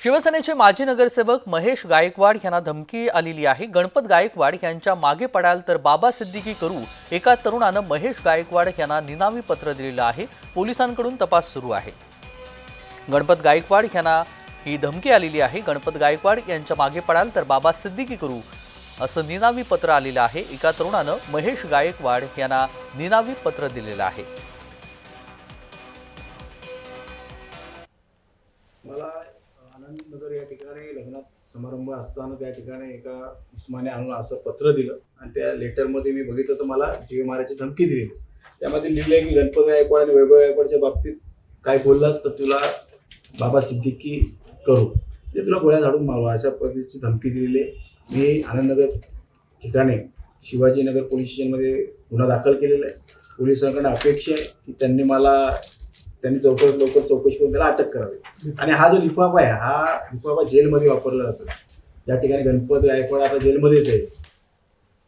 शिवसेनेचे माजी नगरसेवक महेश गायकवाड यांना धमकी आलेली आहे. गणपत गायकवाड यांच्या मागे पडाल तर बाबा सिद्दीकी करू. एका तरुणानं महेश गायकवाड यांना निनावी पत्र दिलेलं आहे. पोलिसांकडून तपास सुरू आहे. गणपत गायकवाड यांना ही धमकी आलेली आहे. गणपत गायकवाड यांच्या मागे पडाल तर बाबा सिद्दीकी करू असं निनावी पत्र आलेलं आहे. एका तरुणानं महेश गायकवाड यांना निनावी पत्र दिलेलं आहे. आनंदनगर या ठिकाणी लग्नात समारंभ असताना त्या ठिकाणी एका इस्माने आणून असं पत्र दिलं. आणि त्या लेटरमध्ये मी बघितलं तर मला जीव मारायची धमकी दिली. त्यामध्ये लिहिलंय की गणपती गायकवाड आणि वैभव गायकवाडच्या बाबतीत काय बोललास तर तुला बाबा सिद्दीकी करू. म्हणजे तुला गोळ्या झाडून मारू. अशा पद्धतीची धमकी दिलेली आहे. मी आनंदनगर ठिकाणी शिवाजीनगर पोलीस स्टेशनमध्ये गुन्हा दाखल केलेला आहे. पोलिसांकडे अपेक्षा आहे की त्यांनी मला त्यांनी लवकर लवकर चौकशी करून त्याला अटक करावी. आणि हा जो लिफाफा आहे हा लिफाफा जेलमध्ये वापरला जातो. त्या ठिकाणी गणपत गायकवाड आता जेलमध्येच आहे